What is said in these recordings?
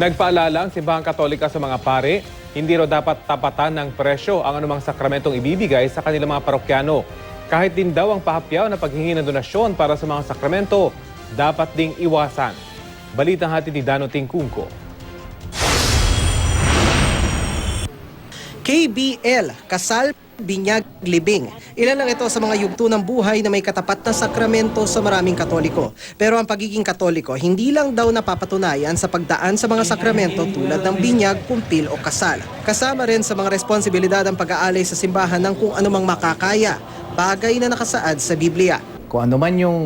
Nagpaalala ang Simbahang Katolika sa mga pare, hindi raw dapat tapatan ng presyo ang anumang sakramentong ibibigay sa kanilang mga parokyano. Kahit din daw ang pahapyaw na paghingi ng donasyon para sa mga sakramento, dapat ding iwasan. Balitang hati ni Dano Tingkungko. KBL, Kasal, Binyag, Libing. Ilan lang ito sa mga yugto ng buhay na may katapat na sakramento sa maraming katoliko. Pero ang pagiging katoliko, hindi lang daw napapatunayan sa pagdaan sa mga sakramento tulad ng binyag, kumpil o kasal. Kasama rin sa mga responsibilidad ang pag-aalay sa simbahan ng kung anumang makakaya, bagay na nakasaad sa Biblia. Kung ano man yung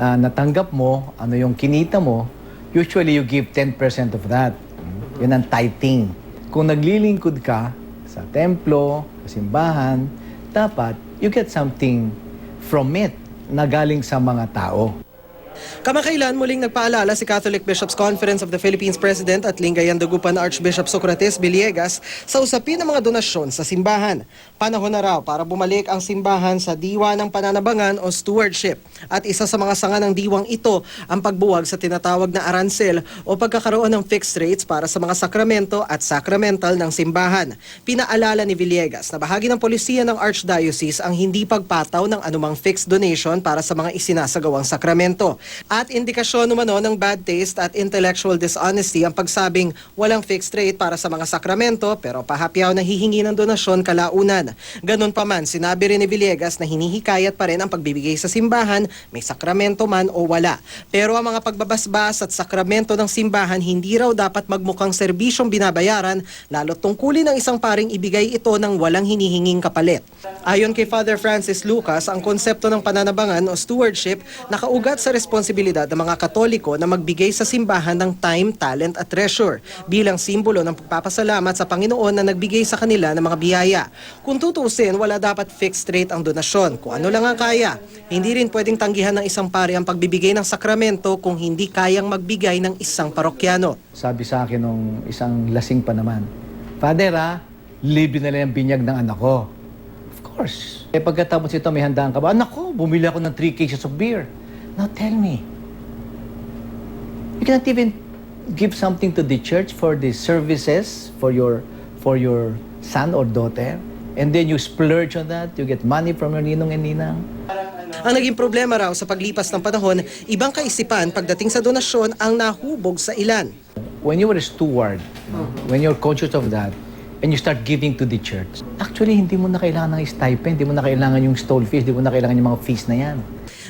ah, natanggap mo, ano yung kinita mo, usually you give 10% of that. Mm. Yun ang tithing. Kung naglilingkod ka sa templo, sa simbahan, dapat you get something from it na galing sa mga tao. Kamakailan muling nagpaalala si Catholic Bishops Conference of the Philippines President at Lingayen Dagupan Archbishop Socrates Villegas sa usapin ng mga donasyon sa simbahan. Panahon na raw para bumalik ang simbahan sa diwa ng pananabangan o stewardship. At isa sa mga sanga ng diwang ito ang pagbuwag sa tinatawag na aransel o pagkakaroon ng fixed rates para sa mga sakramento at sacramental ng simbahan. Pinaalala ni Villegas na bahagi ng polisiya ng Archdiocese ang hindi pagpataw ng anumang fixed donation para sa mga isinasagawang sakramento. At indikasyon umano ng bad taste at intellectual dishonesty ang pagsabing walang fixed rate para sa mga sakramento pero pahapyaw na hihingi ng donasyon kalaunan. Ganun pa man, sinabi rin ni Villegas na hinihikayat pa rin ang pagbibigay sa simbahan, may sakramento man o wala. Pero ang mga pagbabasbas at sakramento ng simbahan hindi raw dapat magmukhang serbisyong binabayaran lalo tungkulin ng isang paring ibigay ito ng walang hinihinging kapalit. Ayon kay Father Francis Lucas, ang konsepto ng pananabangan o stewardship nakaugat sa responsibilidad ng mga Katoliko na magbigay sa simbahan ng time, talent at treasure bilang simbolo ng pagpapasalamat sa Panginoon na nagbigay sa kanila ng mga biyaya. Kung tutusin, wala dapat fixed rate ang donasyon. Kung ano lang ang kaya, hindi rin pwedeng tanggihan ng isang pari ang pagbibigay ng sakramento kung hindi kayang magbigay ng isang parokyano. Sabi sa akin nung isang lasing pa naman, Father ah, libre na lang ang binyag ng anak ko. Of course. Eh pagkatapos ito, may handaan ka ba? Anak ko, bumili ako ng 3 cases of beer. Now tell me, you cannot even give something to the church for the services for your for your son or daughter and then you splurge on that you get money from your ninong and ninang Ang naging problema raw sa paglipas ng panahon, ibang kaisipan pagdating sa donasyon ang nahubog sa ilan. when you were a steward, when you're conscious of that, and you start giving to the church, actually, hindi mo na kailangan ng stipend, hindi mo na kailangan yung stall fees, hindi mo na kailangan yung mga fees na yan.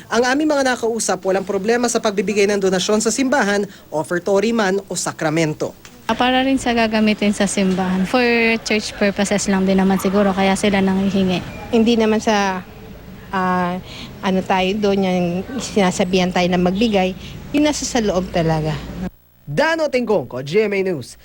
Ang aming mga nakausap, walang problema sa pagbibigay ng donasyon sa simbahan, offertory man o sakramento. Ah, Para rin sa gagamitin sa simbahan. For church purposes lang din naman siguro, kaya sila nanghihingi. hindi naman sa ah, ano tayo doon yung sinasabihan tayo na magbigay, yung nasa sa loob talaga. Dano Tingkong ko, GMA News.